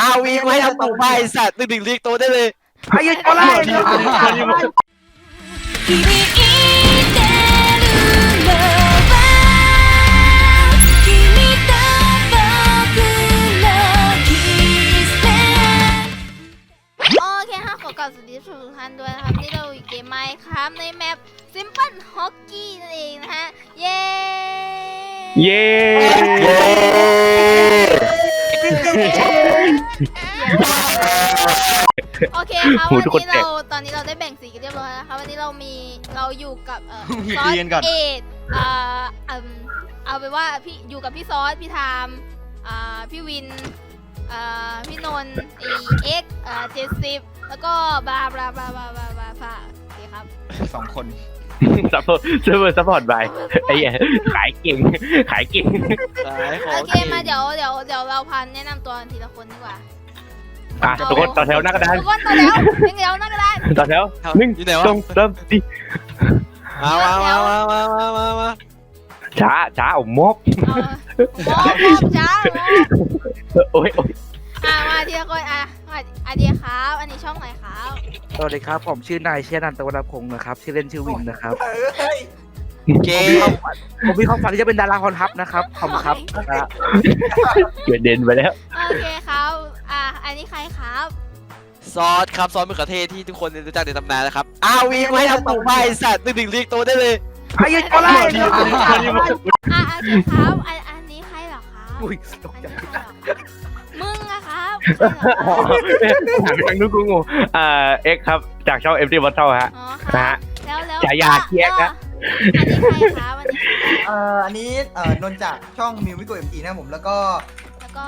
อาวีไม่ทำตัวไปสัตว์หนึ่งหนึ่งเรียกตัวได้เลย อายุเท่าไหร่ 君ってるのは君と僕のキスで โอเคค่ะขอกล่าวสวัสดีทุกท่านด้วยนะครับนี่เราอยู่เกมไมค์ครับในแมป Simple Hockey นั่นเองนะฮะ เย้ เย้ โอเคครับโหวันทุกคนนี้แตก เราตอนนี้เราได้แบ่งสีกันเรียบร้อยแล้วครับวันนี้เรามีเราอยู่กับเอ่อซอสเรียนก่อน เอ็ดอ่าอืมเอาไปนว่าพี่อยู่กับพี่ซอสพี่ไทามอ่าพี่วินอ่าพี่นนท์เอ็กอ่าเจ็ดสิบแล้วก็บลาบลาบลาบลาบลาบลาบลาโอเคครับสองคนซัพพอร์ตเซิร์ฟเวอร์ซัพพอร์ตบายไอ้เหี้ยขายเก่ง ขายเก่ง ขายของโอเคมาเดี๋ยวเดี๋ยวเดี๋ยวเราพันแนะนำตัวทีละคนดีกว่า อะทุกคนต่อแถวหน้ากระดานทุกคนต่อแล้วหนึ่งเดียวหน้ากระดานต่อแถวหนึ่งอยู่ไหนวะสองสามสี่มามามามามามามามาช้าช้าเอามอบเอามอบมอบจ้าโอ้ยโอ้ยอะมาทีละคนอะอะอันเดียครับอันนี้ช่องไหนครับสวัสดีครับ ผมชื่อนายเชียนันตวรพงศ์นะครับ ชื่อเล่นชื่อวินนะครับ เกผมมีความฝันที่จะเป็นดาราคอนทัพนะครับ ขอบคุณครับนะเกิดเด่นไปแล้ว โอเคครับ อะอันนี้ใครครับ ซอสครับซอสมะเขือเทศที่ทุกคนรู้จักในตำนานนะครับอาวีไม่ทำตัวไปสัตว์หนึ่งหนึ่งเรียกตัวได้เลยอายุเท่าไหร่อะโอเคครับอันอันนี้ใครเหรอครับอุ้ยตกอันใจนี้ใครเหรอครับมึงอะครับใครเหรอครับถามไปทางนู้นกูงงอ่าเอ็กครับ จากช่อง Empty Bottle ฮะ อ๋อคนะรับฮะแล้วแล้วฉายาเคียกนะ อันนี้ใครครับอันนี้ใครเอ่ออันนี้เอ่อนนท์จากช่องมิวมิโกเอ็มจีนะครับผมแล้วก็แล้วก็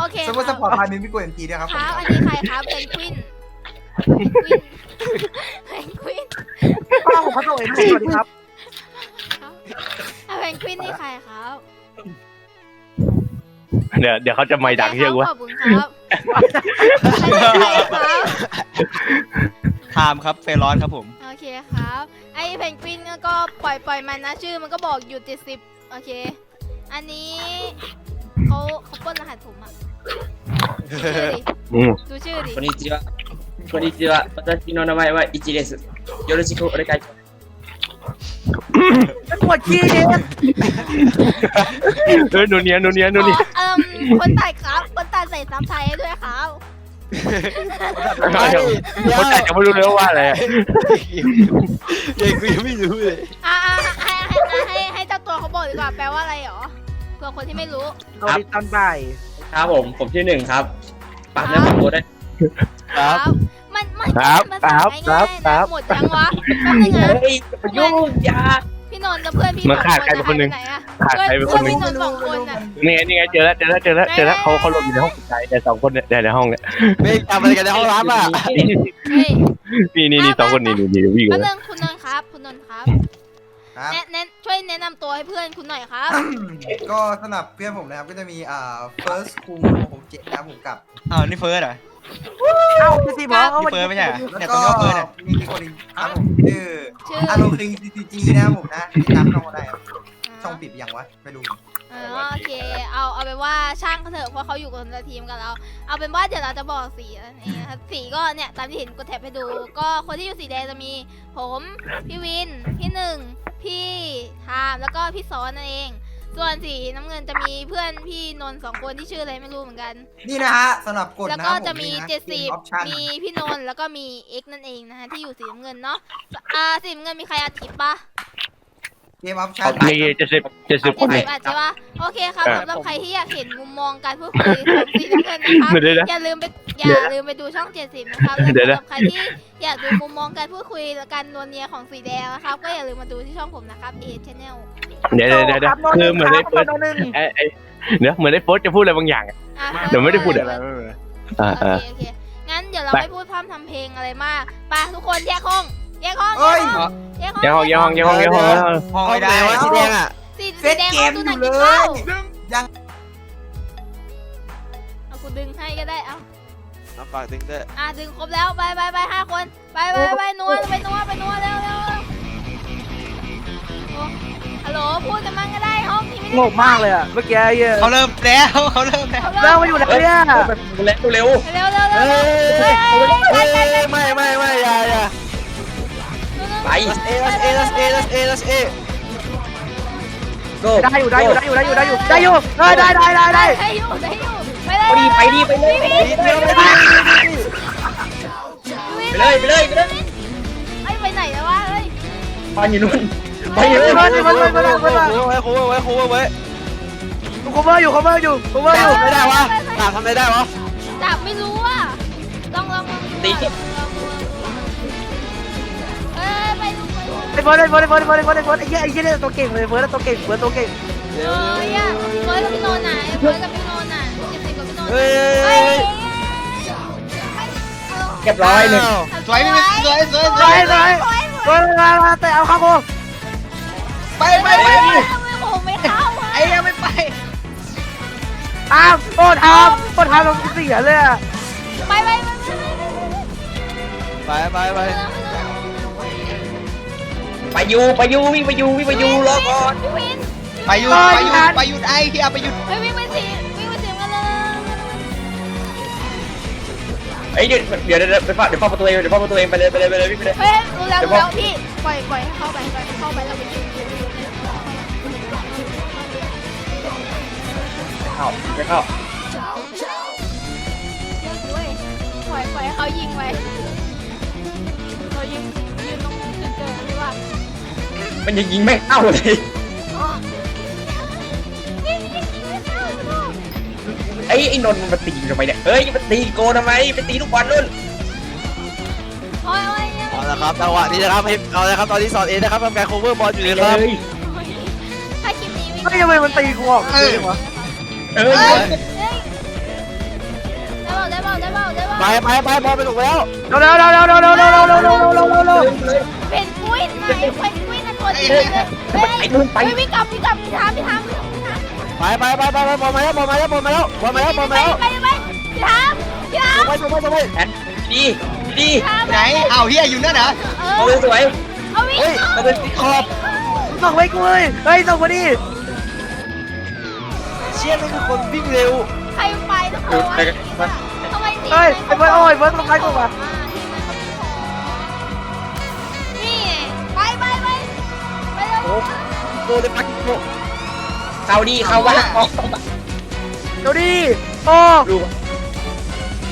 โอเคเซิร์ฟเวอร์คสรับปอร์ตพายมิวมิโกเอ็มจีด้วยครับคผมรับอันนี้ใครครับเพนกวินเพนกวินเพนกวินป้าผมพัฒนาเองสวัสดีครับอะเพนกวินนี่ใครครับเดี๋ยวเดี๋ยวเขาจะไม่ดังเชื่อกูว่าขอบคุณครับอันนี้ใครครับ ไทม์ครับเฟรอนครับผม โอเคครับ ไอ้เพนกวินก็ปล่อยปล่อยมันนะชื่อมันก็บอกอยู่ติดสิบโอเค อันนี้เขาเขาปล้นรหัสผมอะ ดูชื่อดิ อืม ดูชื่อดิ こんにちは。こんにちは。私の名前はイチです。よろしくお願いします。 ปวดขี้เนี่ย เออนูเนียนูเนียนูเนีย เอิ่มคนตัดครับคนตัดใส่ซับไทยให้ด้วยครับ คนแต่จะไม่รู้เลยว่าอะไรอะ เด็กกูยังไม่รู้เลย อ่าให้ให้ให้ให้เจ้าตัวเขาบอกดีกว่าแปลว่าอะไรหรอเผื่อคนที่ไม่รู้ สวัสดีตอนบ่าย ครับผม ผมชื่อหนึ่งครับฝากเนื้อฝากตัวด้วยครับ มันมันครับมันคสารับยครัง่าบยคๆรันะบหมดยังวะแป๊บนึงนะ เฮ้ยอย่ามายุ่งอย่าพี่นนท์กับเพื่อนพี่มันสองขาดคนใครเป็นคนหนึ่งหายไปไหนอะขาดใครเป็นคนหนึ่งพื่อพี่นนท์สองคนอะ นี่ไงนี่ไงเจอแล้วเจอแล้วเจอแล้วเจอแล้วเขาเขาหลบอยู่ในห้องสุดท้ายแต่สองคนเนี่ยในห้องเนี่ยไม่ทำอะไรกันในห้องรับอะเฮ้ยนี่นี่นี่สองคนนี่นี่นี่วิ่งแป๊บเลยนึงคุณนนท์ครับ คุณนนท์ครับ ครับ แนะแนะช่วยแนะนำตัวให้เพื่อนคุณหน่อยครับ ก็สำหรับเพื่อนผมนะครับก็จะมีอ่า first คูผมเจ็ดนะครับผมกับ อ้าวนี่เฟิร์สเหรอเอ้าพี่ซีบอกว่าเฟิร์สไม่ใช่เหรอแล้วเนี่ยก็ตัวนี้ก็เฟิร์สเนี่ยมีอีกคนหนึงครับผมชื่อชื่ออาโรคิงซีซีจีนะครับผมนะติดตามช่องมาได้ครับช่องปิดยังวะไม่รู้ อ๋อโอเค เอาเอาเป็นว่าช่างเขาเถอะเพราะเขาอยู่คนละทีมกับเราเอาเป็นว่าเดี๋ยวเราจะบอกสีนั่นเองนะครับสีก็เนี่ยตามที่เห็นกดแท็บให้ดู ก็คนที่อยู่สีแดงจะมี ผมพี่วินพี่หนึ่งพี่ทามแล้วก็พี่ซ้อนนั่นเอง ส่วนสีน้ำเงินจะมีเพื่อนพี่นนท์สองคนที่ชื่ออะไรไม่รู้เหมือนกัน นี่นะฮะสำหรับกดแล้วนะคก็รับผจะมีนี่นะเจ็ดสิบออปชั่นมีพี่นนท์แล้วก็มีเอ็กนั่นเองนะคะที่อยู่สีน้ำเงินเนาะอ่าสีน้ำเงินมีใครอัดคลิปปะเกมออปชั่นนี่เจ็ดสิบเจ็ดสิบคนเจ็เนี่ดยสิบอัดใช่ปะ โอเคครับเออสำหรับใครที่อยากเห็นมุมมองการพูดคุยของสีน้ำเงินนะครับเดี๋ยวนะอย่าลืมไปอย่าลืมไปดูช่อง70นะครับและเดี๋ยวสำหนะ รับใครที่อยากดูมุมมองการพูดคุยและการนวลเนียของสีแดงนะครับก็อย่าลืมมาดูที่ช่องผมนะครับ A Channel เดี๋ยวเดี๋ยวเดี๋ยวเดี๋ยวคือเหมือนได้เฟิร์สโนหนึ่งไอ้ไอ้เดี๋ยวเหมือนได้โฟร์จะพูดอะไรบางอย่างอะ อะเดี๋ยวไม่ได้พูดอะไรโออ่า เคอ่าโอเคงั้นเดี๋ยวเราไป ไม่พูดพร่ำทำเพลงอะไรมากไปทุกคนแยกห้องแยกห้องเอ้ย แยกห้องยังห้องยังห้องยังห้องยังห้อง ห้องไม่ได้วะสีแดงอะ สีเซสีตแดงเกเอามตู้อหนังยู่กิเลนข้าวยยังเอากูดึงให้ก็ได้เอาเอาฝากดึงด้วยอะดึงครบแล้วไปไปไปห้าคนไปไปไปนัวไปนัวไปนัวเร็วเร็วเร็วโอ้อะฮัลโหลพูดกันมั่งก็ได้ห้องนี้ไม่ได้โง่มากเลยอะ เมื่อกี้ไอ้เหี้ยเขาเริ่มแล้วเขาเริ่มแล้วเริ่มมาอยู่ไหนเนี่ยเร็วเร็วเร็วเร็วเร็เฮ้วยเร็วเฮ้ยเฮ้ไปยไปไปไม่ไม่ไม่อย่าอย่าไปลัสเอลัสเอลัส เอลัสเอลัสเอโก้ได้อยู่ได้อยู่ได้อยู่ได้อยู่ได้อยู่ได้อยู่เออได้ได้ได้ได้ได้อยู่ได้อยู่ไปเลย ไปดีไปดีไปเลยดีเดียวไม่ดีไปเลยไปเลยไปเลยไอ้ไปไหนแล้ววะเฮ้ยบอลอยู่นู่นบอลอยู่เฮ้นู่ยนมันมันมันมันมันโอ้ยโอ้ยโอ้ยโอ้ยโอ้ยคอมเมอร์อยู่คอมเมอร์อยู่คอมเมอร์อยู่ทำไม่ได้วะตาทำไม่ได้วะจับไม่รู้อะลองลองลองตี ดูไปดูไอ้เฟิร์สไอ้เฟิร์สไอ้เฟิร์สไอ้เฟิร์สไอ้เฟิร์สไอ้เหี้ยไอ้เหี้ยเนี่ยตัวเก่งเลยเฟิร์สตัวเก่งเฟิร์สตัวเก่ง เออเนี่ยเฟิร์สกับพี่โนนน่ะเฟิร์สกับพี่โนนน่ะเจ็ดสิบกับพี่โนนเฮ้ย เฮ้ยเรียบร้อยหนึ่งสวยพี่สวยสวยสสววยยสวยเฟิร์สมามาเตะเอาเข้าโกไปไปไปไปผมไม่เข้าอะไอ้ยังไม่ไปตามโคตรทำโคตรทำเราเสียเลยอะไปไปไปไปไปไปไป ยูไปยูวิ่งไปยูวิ่งไปยูรอก่อนพี่วินไปหยุดไปหยุดไปหยุดไอ้พี่เอาไปหยุดเฮ้ยวิ่งไปสิวิ่งไปสิกันเลยเอ้ยเดี๋ยวเดี๋ยวเดี๋ยวไปเฝ้าเดี๋ยวเฝ้าประตูเองเดี๋ยวเฝ้าประตูเองไปเลยไปเลยไปเลยวิ่งไปเลยเฮ้ยรู้แล้วรู้แล้วพี่ปล่อยปล่อยให้เข้าไปปล่อยให้เข้าไปแล้วไปยิงเข้าไปเข้าด้วยปล่อยปล่อยให้เขายิงไปเรายิง ยืนตรงจุดเกิดดีกว่ามันยังยิงไม่เข้าเลยอ๋อนี่นี่ยิงไม่เข้าลูกไอ้ไอ้นนท์มันมาตีทำไมเนี่ยเฮ้ยมันตีโกทำไมไปตีลูกบอลนู่นโอ้ยโอ้ยยังเอาละครับจังหวะนี้นะครับให้เอาละครับตอนนี้สอนเอนะครับทำการ cover บอลอยู่เลยครับถ้าคลิปนี้วิ่งเฮ้ยทำไมมันตีกูออกเลยวะเออเฮ้ย ได้เปล่าได้เปล่าได้เปล่าได้เปไปล่า ไปไปไปบอลไปถูกแล้วเร็วเร็วเร็วเร็วเร็วเร็วเร็วเร็วเร็วเร็วเร็วเร็วเร็วเป็นกุ้ยไหมเป็นกุ้ยนะตัวจริงเลยเฮ้ยไอ้นู่นไปเฮ้ยวิ่งกลับวิ่งกลับพี่ทามพี่ทามพี่ทามพี่ทามไปไปไปไปไปบอลมาแล้วบอลมาแล้วบอลมาแล้วบอลมาแล้วบอลมาแล้วไปไปไปพี่ทามพี่ทามไปไปไปไปแอนดีดีพี่ทามไหนเอาเฮียอยู่นั่นเหรอเอเอาอสวยเอาวิ่งเฮ้ยมันเป็นขอบส่งไปกูเลยเฮ้ยส่งมาดิเชี่ยนี่คือคนวิ่งเร็วใครไปต้องโอยทำไมตี เฮ้ยไอ้เฟิร์สโอ้ยเฟิร์สต้องใครกูมานี่ไปไปไปไปเลยโอ้โดนเลยพักโอ้เข้าดีเข้าว่าเดี๋ยวดิโอ้ดู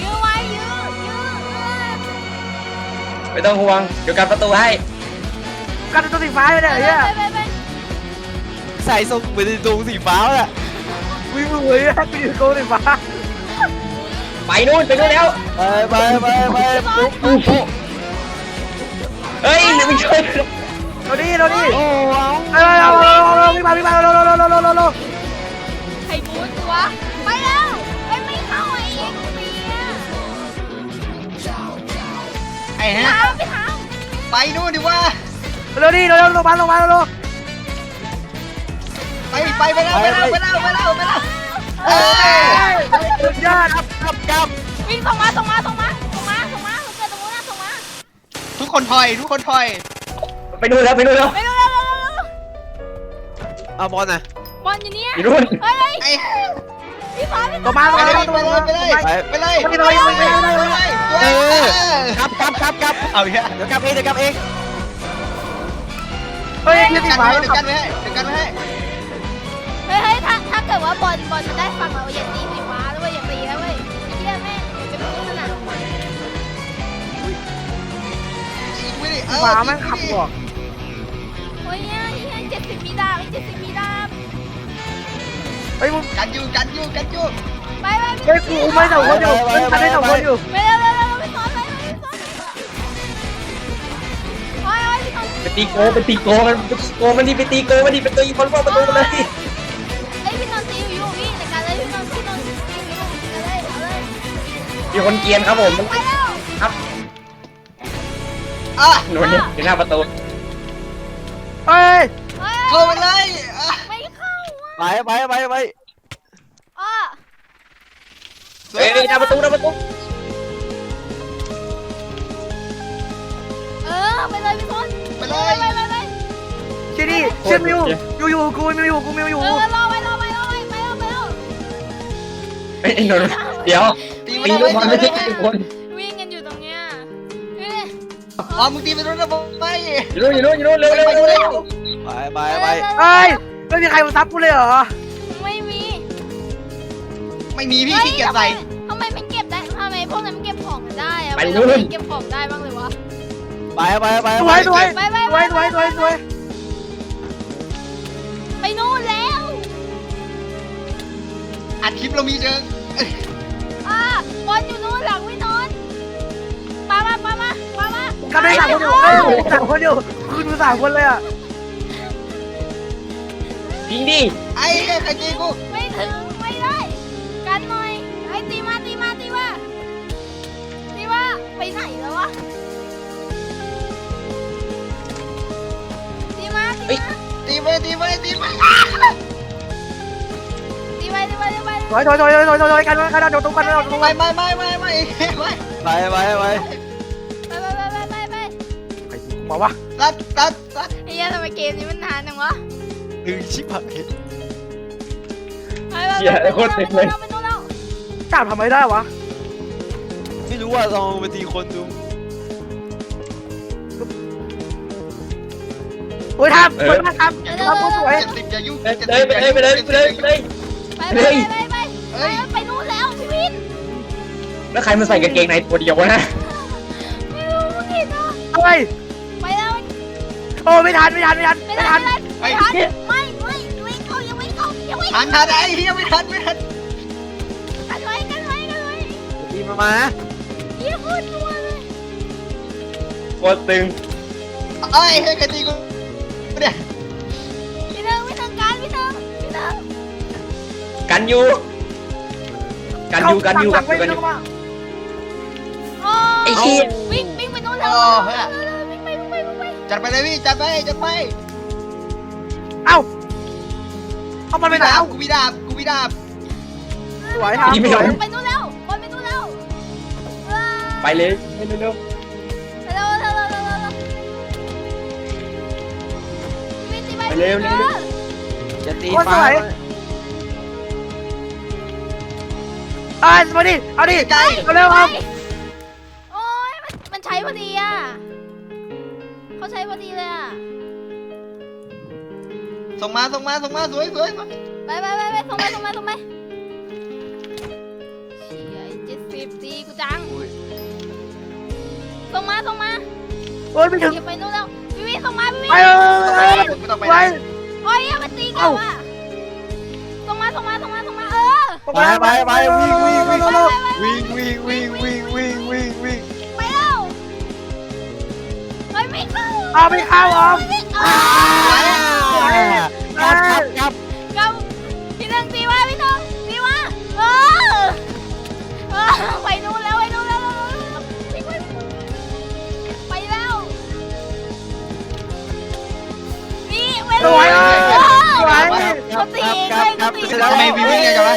ยื้อไว้ยื้อยื้อไม่ต้องห่วง เดี๋ยวการประตูให้ กันตัวสีฟ้าไปเนี่ยไปไอ้เนี่ยไปไปใส่ทรงเหมือนตรงสีฟ้าอะวิ่งรวยให้ไปอยู่โกสีฟ้า ไปนู่นไปนู่นแล้ว ไปไปไปไปปุ๊บปุ๊บปุ๊บเฮ้ยเดี๋ยวไปช่วยเดี๋ยวดิเดี๋ยวดิโอ้ว้าเอาเอาเอาเอาวิ่งมาวิ่งมาเร็วเร็วเร็วเร็วเร็วเร็วเร็วใครบูนตัวไปแล้วไปไม่เข้าไอ้เอ็กซ์เบียไอ้ฮะทามพี่ทาไปนู่นดีว่าเร็วดิเร็วเร็วลงมาลงมาเร็วไปไปไปแล้วไปแล้วไปแล้วไปแล้วไปแล้ว สุดยอดกลับกลับกลับวิ่งส่งมาส่งมาส่งมาส่งมาส่งมาเกิดตรงนู้นนะส่งมาทุกคนถอย ทุกคนถอย ไปนู่นแล้วไปนู่นแล้วไปเร็วเร็วเร็วเร็วเอาบอลน่ะบอลอยู่เนี่ยอยู่นู่นเฮ้ยไอ้พี่ฟ้าพี่ลงมาลงไปเลยลงไปเลยไปเลยไปเลยไม่ได้ไม่ได้ไม่ได้ไปเลยเออกลับกลับกลับกลับเอาเฮียเดี๋ยวกลับเองเดี๋ยวกลับเองเฮ้ยเดี๋ยี่ยวสีกันฟ้าไว้เดี๋ยวกันไว้เดี๋ยวกันไว้เฮ้ยเฮ้ยถ้าถ้าเกิดว่าบอลบอลมันได้ฝั่งเราอย่าตีสีฟ้าด้วยอย่าตีนะเว้ยเฮียแม่เดี๋ยวจะพูดขนาดยิงไม่ได้ฟ้าแม่งขับบอกโอ้ยเฮียเฮียเจ็ดสิบมีดาบเจ็ดสิบมีดาบเฮ้ยมึงกันอยู่กันอยู่กันอยู่ไปไปเฮ้ยกูไม่สองคนอยู่ไม่ทันได้สองคนอยู่ไปเร็วเร็วเร็วไปซ้อนไปไปซ้อนโอ้ยโอ้ยพี่ซ้อนไปตีโกไปตีโกมันไปตีโกมันดีไปตีโกมันดีไปตีคนเฝ้าประตูมันเลย มีคนเกรียนครับผมมันไปแล้วอะหนูเนี่ยอยู่หน้าประตูเฮ้ยเฮ้ยเข้าไปเลยอะไม่เข้าอะไปไปไปไปอ้อสวเฮ้ยยหน้าประตูหน้าประตูเออไปเลยพี่ซ้อนไปไปเลเลยยไปเลยไปที่ดิเชื่อมิวอยู่อยู่กูมิวอยู่กูมิวอยู่เออรอไว้รอไว้รอไว้ไปแล้วไปแล้วเอ้ยไอ้นนท์เดี๋ยวตีปีไม่นได้ลงมาไม่ใช่กี่คนวิ่งกันอยู่ตรงเนี้ยเอ้ยอ๋อมึงตีไปโดนระเบิดไปอยู่นู่นอยู่นู่นอยู่นู่นเร็วเร็วเร็วเร็วไปไปไปเอ้ยไม่มีใครมาซับกูเลยเหรอไม่มีไม่มีพี่ขี้เกียจใส่ทำไมมันเก็บได้ทำไมพวกนั้นมันเก็บของกันได้อะไปทำนู่ไมนเก็บของได้บ้างเลยวะไปไปไปสวยสวยไปไปสวยสวยสวยสวยไปนู่นแล้วอัดคลิปเรามีเชิงอ่า บอลอยู่นู่นหลังพี่นนท์มามามามามามากันได้สามคนอยู่เอ้ยสามคนอยู่คุณดูสามคนเลยอะยิงดิไอ้เหี้ยใครตีกู ไม่ถึงไม่ได้ กันหน่อยไอ้ตีมาตีมาตีมาตีมาไปไหนแล้ววะตีมาตีมาตีไปตีไปตีไปตี ไปตีไปตีไปสวยสวยสวยสวยสวยสวยกันกันกันเดี๋ยวตรงกันเดี๋ยวตรงไม่กันไม่ไม่ไม่ไม่ไม่ไปไปไปไปไปไปไปไปไปใครตีกูมาวะตัดตัดตัดไอ้เหี้ยทำไมเกมนี้มันนานจังวะดึงชิบหายไปไปไปไปไปไปนู่นแล้วจับทำไมได้วะไม่รู้ว่าลองไปตีคนดูโอ้ยทำสวยมากครับทำสวยเจ็ดสิบอย่ายุ่งไปเลยไปเลยไปเลยไปเลย ไปเลยไปไปไปไปไปนู่นแล้วพี่วินแล้วใครมาใส่กางเกงในตัวเดียววะนะไม่รู้มึงเห็นเหรอเอ้ยไปแล้วโอ้ไม่ทันไม่ทันไม่ทันไม่ไม่ทัทันนไม่ทันไม่ไม่ไม่เข้ายังไม่เข้ายังไม่ทันทันไอ้เหี้ยไม่ทันไม่ทันกันไว้กันไว้กันไว้ตีมามาเยี่ยพูดตัวเลยโคตรตึงไอ้ยเหี้ยใครตีกู กันอยู่ กันอยู่กันอยู่กันอยู่กันอยู่โอ้ไอ้เหี้ยวิ่งวิ่งไปนู่นแล้ววิ่งไปวิ่งไปวิ่งไปจัดไปเลยพี่จัดไปจัดไปเอ้าเอามันไปไหนดาบเอ้ากูมีดาบกูมีดาบสวยทำสวยไปนู่นแล้วบอลไปนู่นแล้วไปเลยเร็วเร็วไปเร็วเร็วเร็วเร็วเร็ววิ่งตีไปจะตีโคตรส เอ้ยมาดิเอาดิใจเอาเร็วครับโอ้ยมันมันใช้พอดีอะเขาใช้พอดีเลยอะส่งมาส่งมาส่งมาสวยสวยสวยไปไปไปไปส่งไปส่งไปส่งไปเชี่ยเจ็ดสิบตีกูจังส่งมาส่งมาโอ้ยไม่ถึงเก็บไปนู่นแล้วพี่วิส่งมาพี่วิไปเลยไปเลยไม่ต้องไปไปไหนโอ้ยอย่ามาตีกันว่ะ ไปไปไปวิ่งวิ่งวิ่งวิ่งวิ่งวิ่งวิ่งวิ่งวิ่งวิ่งไปแล้วเฮ้ยไม่เข้าเอาไม่เข้าออมไม่เข้าครับครับครับกับพี่หนึ่งตีว่าพี่หนึ่งตีว่าเออเออไปนู่นแล้วไปนู่นแล้วไปแล้วนี่เวสวยลาสวยเขาตีครับเลยครเขาตีเสร็จเลแล้วยไม่วิ่งวิ่งจังวะ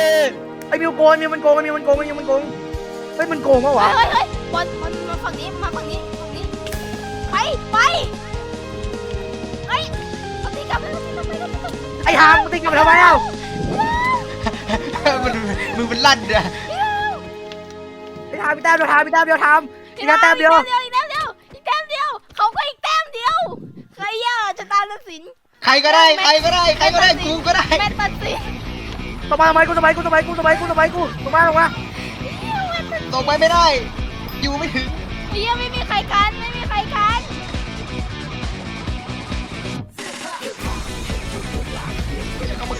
ไอ้มิวโกงมิวมันโกงมิวมันโกงมิวมันโกงเฮ้ยมันโกงปะวะเฮ้ยเฮ้ยบอลบอลมาฝั่งนี้มาฝั่งนี้ฝั่งนี้ ไปไปเฮ้ยเขาตีกลับแล้วเขาตีกลับแล้วไอ้หามมึงตีกลับมาทำไมเอ้ามันมือมันลั่นเนี่ยไอ้หามพี่แต้มเดียวทามพี่แต้มเดียวทามอีกแต้มเดียวอีกแต้มเดียวอีกแต้มเดียวเขาก็อีกแต้มเดียวใครอะจะตามตัดสินใครก็ได้ใครก็ได้ใครก็ได้กูก็ได้แม่ตัดสิน ต่อมาทำไมกูทำไมกูทำไมกูทำไมกูทำไมกูต่อมาลงมาส่งไปไม่ได้ อยู่ไม่ถึงเฮียไม่มีใครกันไม่มีใครกัน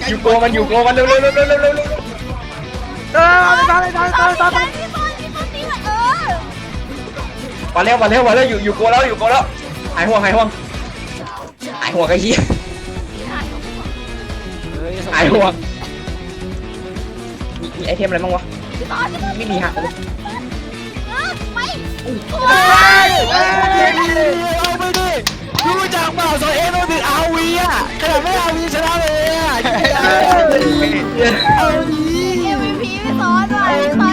อยู่โกมันอยู่โกมันเร็วเร็วเร็วเร็วเร็วเร็วเร็วเออเอาไปตอนไปตอนตอนตอนพี่บอลพี่บอลตีว่าเออมาเร็วมาเร็วมาเร็วอยู่อยู่โกแล้วอยู่โกแล้วหายห่วงหายห่วงหายห่วงไอ้เหี้ยหายห่วงีไอเทมอะไรบ้างวะไม่มีฮะ เออไปโยเอาไปดิดูจากเปล่าโซเอโนถึงอาวีอะขนาดไม่อาวีชนะเลยอะเอาวีพี่พี่พี่สอนว่ะพี่